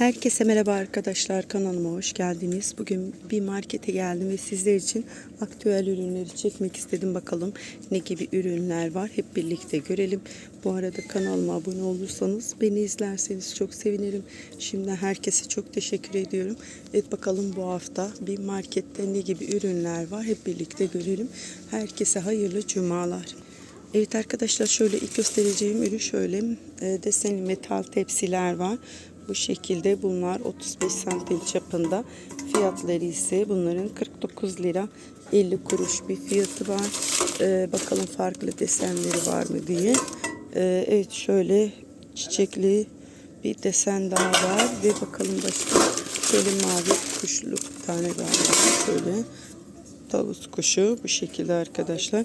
Herkese merhaba arkadaşlar kanalıma hoş geldiniz. Bugün bir markete geldim ve sizler için aktüel ürünleri çekmek istedim. Bakalım ne gibi ürünler var hep birlikte görelim. Bu arada kanalıma abone olursanız beni izlerseniz çok sevinirim. Şimdi herkese çok teşekkür ediyorum. Evet bakalım bu hafta bir markette ne gibi ürünler var hep birlikte görelim. Herkese hayırlı cumalar. Evet arkadaşlar şöyle ilk göstereceğim ürün şöyle e, desenli metal tepsiler var. Bu şekilde bunlar 35 santim çapında. Fiyatları ise bunların 49 lira 50 kuruş bir fiyatı var. E, bakalım farklı desenleri var mı diye. E, evet şöyle çiçekli bir desen daha var ve bakalım başka şöyle mavi kuşlu bir tane galiba şöyle tavus kuşu bu şekilde arkadaşlar.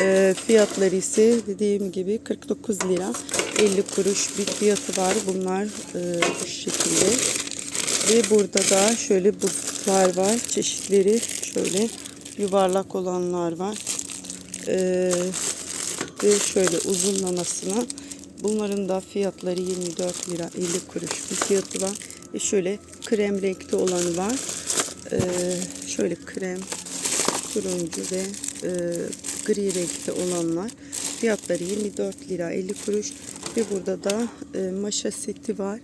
E, fiyatları ise dediğim gibi 49 lira 50 kuruş bir fiyatı var. Bunlar e, bu şekilde. Ve burada da şöyle buzluklar var. Çeşitleri şöyle yuvarlak olanlar var. E, ve şöyle uzunlamasına bunların da fiyatları 24 lira 50 kuruş bir fiyatı var. Ve şöyle krem renkli olanı var. E, şöyle krem turuncu ve e, gri renkte olanlar. Fiyatları 24 lira 50 kuruş ve burada da e, maşa seti var.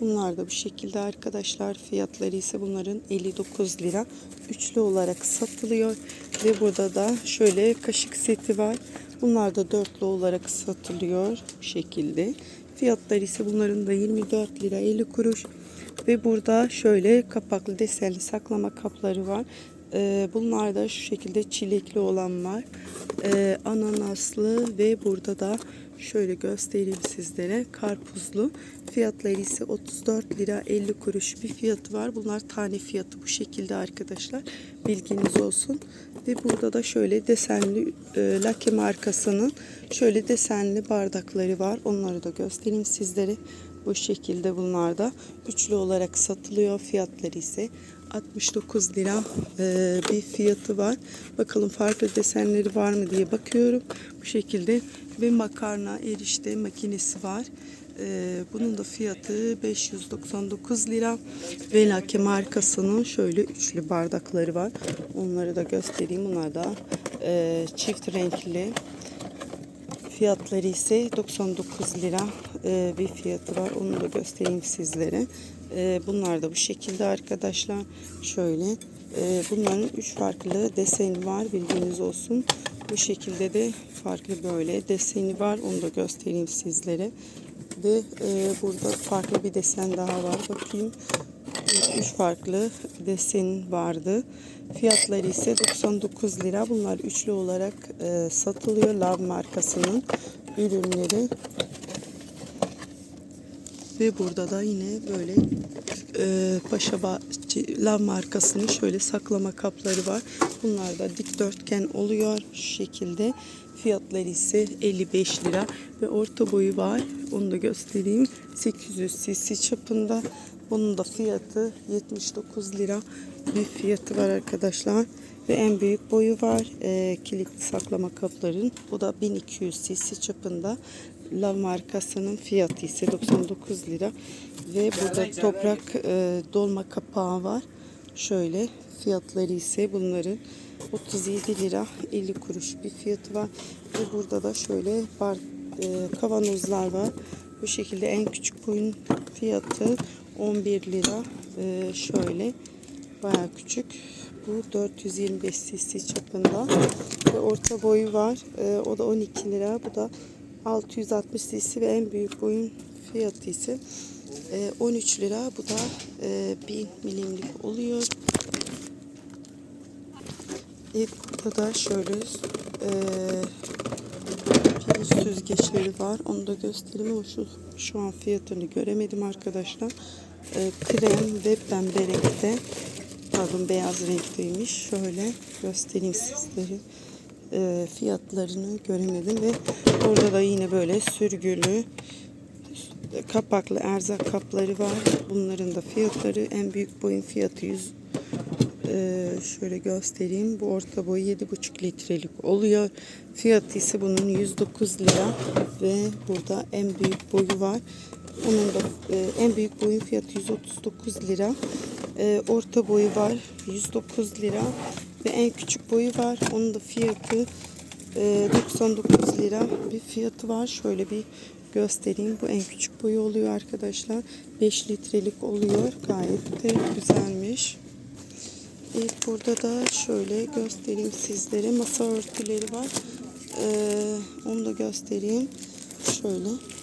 Bunlar da bu şekilde arkadaşlar. Fiyatları ise bunların 59 lira. Üçlü olarak satılıyor. Ve burada da şöyle kaşık seti var. Bunlar da dörtlü olarak satılıyor bu şekilde. Fiyatları ise bunların da 24 lira 50 kuruş. Ve burada şöyle kapaklı desenli saklama kapları var. Ee, bunlar da şu şekilde çilekli olan var. Ee, ananaslı ve burada da şöyle göstereyim sizlere. Karpuzlu. Fiyatları ise 34 lira 50 kuruş bir fiyatı var. Bunlar tane fiyatı bu şekilde arkadaşlar. Bilginiz olsun. Ve burada da şöyle desenli e, Lucky markasının şöyle desenli bardakları var. Onları da göstereyim sizlere. Bu şekilde bunlar da üçlü olarak satılıyor. Fiyatları ise 69 lira e, bir fiyatı var. Bakalım farklı desenleri var mı diye bakıyorum. Bu şekilde ve makarna erişte makinesi var. E, bunun da fiyatı 599 lira. Velake markasının şöyle üçlü bardakları var. Onları da göstereyim. Bunlar da e, çift renkli. Fiyatları ise 99 lira e, bir fiyatı var. Onu da göstereyim sizlere. E, bunlar da bu şekilde arkadaşlar. Şöyle. E, bunların üç farklı deseni var. Bilginiz olsun. Bu şekilde de farklı böyle deseni var. Onu da göstereyim sizlere. Ve burada farklı bir desen daha var. Bakayım. Üç farklı desen vardı. Fiyatları ise 99 lira. Bunlar üçlü olarak e, satılıyor. Lav markasının ürünleri. Ve burada da yine böyle e, Paşa Bahçe Lav markasının şöyle saklama kapları var. Bunlar da dikdörtgen oluyor şu şekilde. Fiyatları ise 55 lira ve orta boyu var. Onu da göstereyim. 800 cc çapında. Bunun da fiyatı 79 lira bir fiyatı var arkadaşlar. Ve en büyük boyu var. E, kilitli saklama kapların. Bu da 1200 cc çapında. Lav markasının fiyatı ise 99 lira. Ve burada toprak e, dolma kapağı var. Şöyle fiyatları ise bunların 37 lira 50 kuruş bir fiyatı var. Ve burada da şöyle bar, e, kavanozlar var. Bu şekilde en küçük boyun fiyatı 11 lira. E, şöyle baya küçük. Bu 425 cc çapında. Ve orta boyu var. E, o da 12 lira. Bu da 660 cc ve en büyük boyun fiyatı ise e, 13 lira. Bu da e, 1000 milimlik oluyor. Evet burada da şöyle e, süzgeçleri var. Onu da göstereyim ama şu, şu an fiyatını göremedim arkadaşlar. E, krem ve pembe renkte. Pardon beyaz renkteymiş. Şöyle göstereyim sizlere. E, fiyatlarını göremedim ve orada da yine böyle sürgülü kapaklı erzak kapları var. Bunların da fiyatları en büyük boyun fiyatı 100 ee, şöyle göstereyim. Bu orta boy 7,5 litrelik oluyor. Fiyatı ise bunun 109 lira ve burada en büyük boyu var. Onun da e, en büyük boyun fiyatı 139 lira. E, orta boyu var 109 lira. Ve en küçük boyu var. Onun da fiyatı e, 99 lira bir fiyatı var. Şöyle bir göstereyim. Bu en küçük boyu oluyor arkadaşlar. 5 litrelik oluyor. Gayet de güzelmiş. Evet burada da şöyle göstereyim sizlere. Masa örtüleri var. Ee, onu da göstereyim. Şöyle.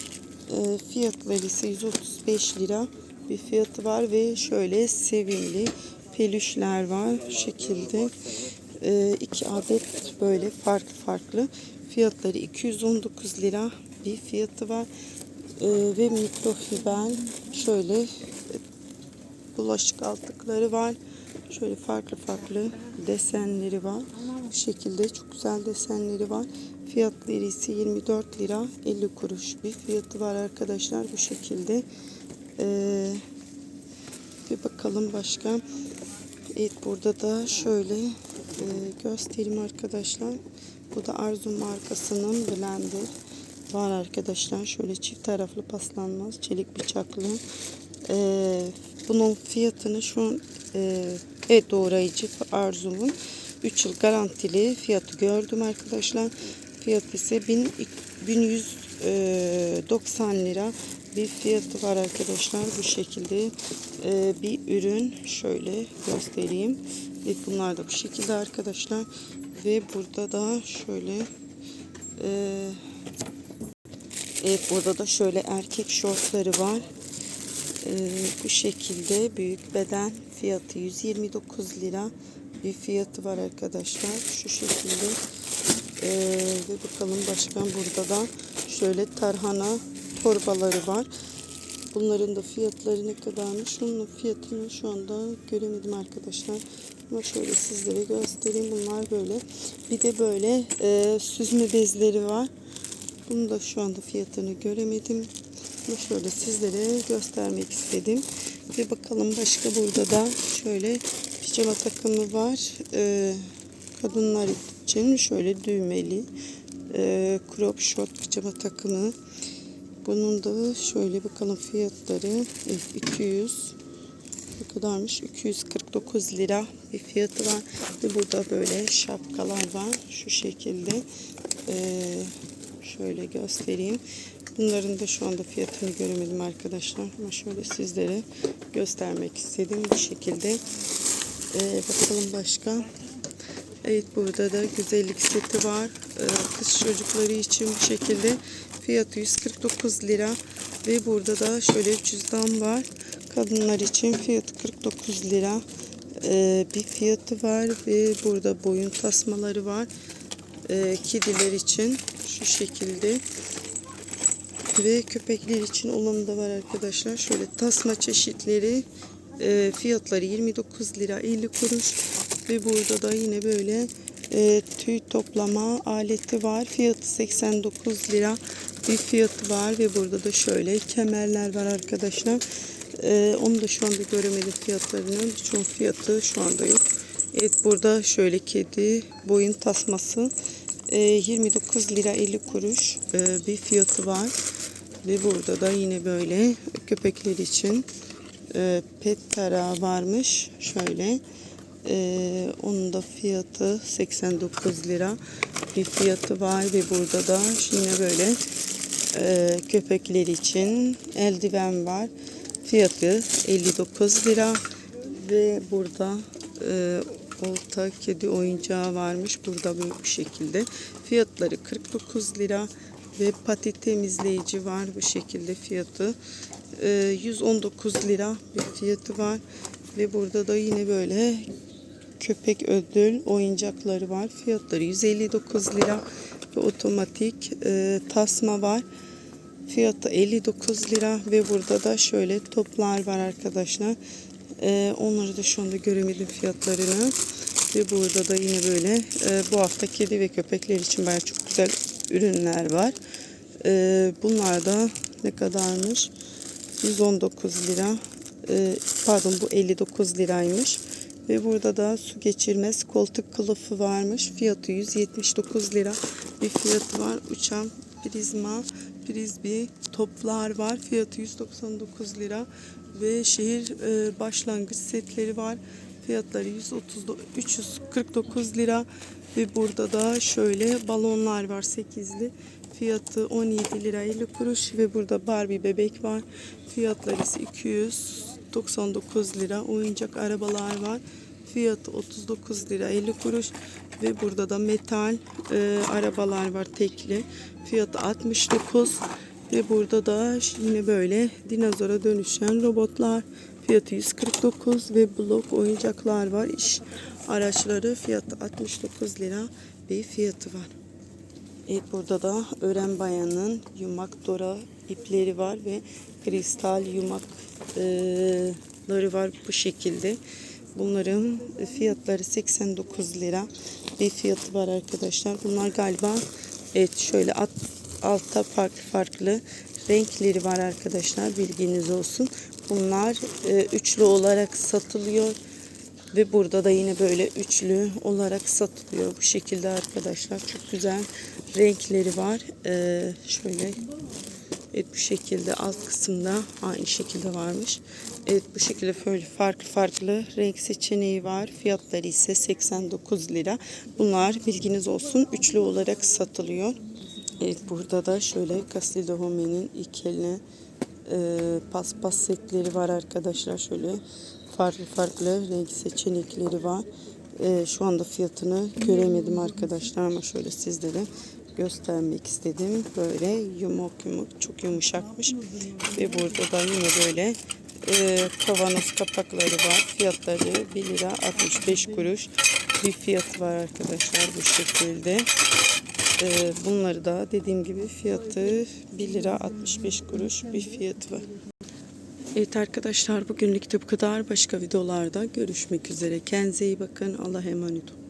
Ee, fiyatları ise 135 lira bir fiyatı var ve şöyle sevimli pelüşler var. Şu şekilde. Ee, iki adet böyle farklı farklı. Fiyatları 219 lira bir fiyatı var. Ee, ve mikrofiber şöyle bulaşık altlıkları var. Şöyle farklı farklı desenleri var. Bu şekilde çok güzel desenleri var. Fiyatları ise 24 lira 50 kuruş bir fiyatı var arkadaşlar bu şekilde. Ee, bir bakalım başka. Evet burada da şöyle e, göstereyim arkadaşlar. Bu da Arzu markasının blender var arkadaşlar. Şöyle çift taraflı paslanmaz çelik bıçaklı. Ee, bunun fiyatını şu an e, evet doğrayıcı Arzu'nun 3 yıl garantili fiyatı gördüm arkadaşlar. Fiyat ise 1000 1190 lira bir fiyatı var arkadaşlar. Bu şekilde e, bir ürün şöyle göstereyim. Ve bunlar da bu şekilde arkadaşlar. Ve burada da şöyle e, Evet burada da şöyle erkek şortları var. Bu şekilde büyük beden fiyatı 129 lira bir fiyatı var arkadaşlar. Şu şekilde. Ee, ve bakalım başka burada da şöyle tarhana torbaları var. Bunların da fiyatları ne kadarmış? Onun fiyatını şu anda göremedim arkadaşlar. Ama şöyle sizlere göstereyim. Bunlar böyle. Bir de böyle e, süzme bezleri var. Bunu da şu anda fiyatını göremedim. Ama şöyle sizlere göstermek istedim. Ve bakalım başka burada da şöyle pijama takımı var. Ee, kadınlar için şöyle düğmeli e, crop short pijama takımı. Bunun da şöyle bakalım fiyatları. Evet, 200 ne kadarmış? 249 lira bir fiyatı var. Ve burada böyle şapkalar var. Şu şekilde. Ee, şöyle göstereyim. Bunların da şu anda fiyatını göremedim arkadaşlar. Ama şöyle sizlere göstermek istedim. Bu şekilde. Ee, bakalım başka. Evet burada da güzellik seti var. Ee, kız çocukları için bu şekilde. Fiyatı 149 lira. Ve burada da şöyle cüzdan var. Kadınlar için fiyatı 49 lira. Ee, bir fiyatı var. Ve burada boyun tasmaları var. Ee, kediler için şu şekilde ve köpekler için olanı da var arkadaşlar. Şöyle tasma çeşitleri fiyatları 29 lira 50 kuruş ve burada da yine böyle e, tüy toplama aleti var. Fiyatı 89 lira bir fiyatı var ve burada da şöyle kemerler var arkadaşlar. E, onu da şu anda göremedim fiyatlarını. Birçok fiyatı şu anda yok. Evet burada şöyle kedi boyun tasması e, 29 lira 50 kuruş e, bir fiyatı var. Ve burada da yine böyle köpekler için e, pet tarağı varmış. Şöyle. E, onun da fiyatı 89 lira bir fiyatı var ve burada da yine böyle e, köpekler için eldiven var. Fiyatı 59 lira ve burada e, olta kedi oyuncağı varmış. Burada böyle bu şekilde. Fiyatları 49 lira ve pati temizleyici var bu şekilde fiyatı. Ee, 119 lira bir fiyatı var. Ve burada da yine böyle köpek ödül oyuncakları var. Fiyatları 159 lira ve otomatik e, tasma var. Fiyatı 59 lira ve burada da şöyle toplar var arkadaşlar. Ee, onları da şu anda göremedim fiyatlarını. Ve burada da yine böyle e, bu hafta kedi ve köpekler için bayağı çok güzel ürünler var. Ee, bunlar da ne kadarmış? 119 lira. Ee, pardon bu 59 liraymış. Ve burada da su geçirmez koltuk kılıfı varmış. Fiyatı 179 lira bir fiyatı var. Uçan prizma frisbee toplar var. Fiyatı 199 lira ve şehir e, başlangıç setleri var. Fiyatları 130 349 lira ve burada da şöyle balonlar var 8'li. Fiyatı 17 lira 50 kuruş ve burada Barbie bebek var. Fiyatları ise 299 lira. Oyuncak arabalar var. Fiyatı 39 lira 50 kuruş ve burada da metal e, arabalar var tekli. Fiyatı 69 ve burada da yine böyle dinozora dönüşen robotlar. Fiyatı 149 ve blok oyuncaklar var. İş araçları fiyatı 69 lira bir fiyatı var. Evet burada da ören bayanın yumak dora ipleri var ve kristal yumakları var bu şekilde. Bunların fiyatları 89 lira bir fiyatı var arkadaşlar. Bunlar galiba evet şöyle at, altta farklı farklı renkleri var arkadaşlar bilginiz olsun. Bunlar e, üçlü olarak satılıyor. Ve burada da yine böyle üçlü olarak satılıyor bu şekilde arkadaşlar. Çok güzel renkleri var. Ee, şöyle evet bu şekilde alt kısımda aynı şekilde varmış. Evet bu şekilde böyle farklı farklı renk seçeneği var. Fiyatları ise 89 lira. Bunlar bilginiz olsun üçlü olarak satılıyor. Evet burada da şöyle Castido Home'nin ikili e, paspas setleri var arkadaşlar. Şöyle farklı farklı renk seçenekleri var. E, şu anda fiyatını göremedim arkadaşlar ama şöyle sizlere göstermek istedim. Böyle yumuk yumuk çok yumuşakmış. Ve burada da yine böyle e, kavanoz kapakları var. Fiyatları 1 lira 65 kuruş bir fiyatı var arkadaşlar bu şekilde. Ee, bunları da dediğim gibi fiyatı 1 lira 65 kuruş bir fiyatı var. Evet arkadaşlar bugünlük de bu kadar. Başka videolarda görüşmek üzere. Kendinize iyi bakın. Allah'a emanet olun.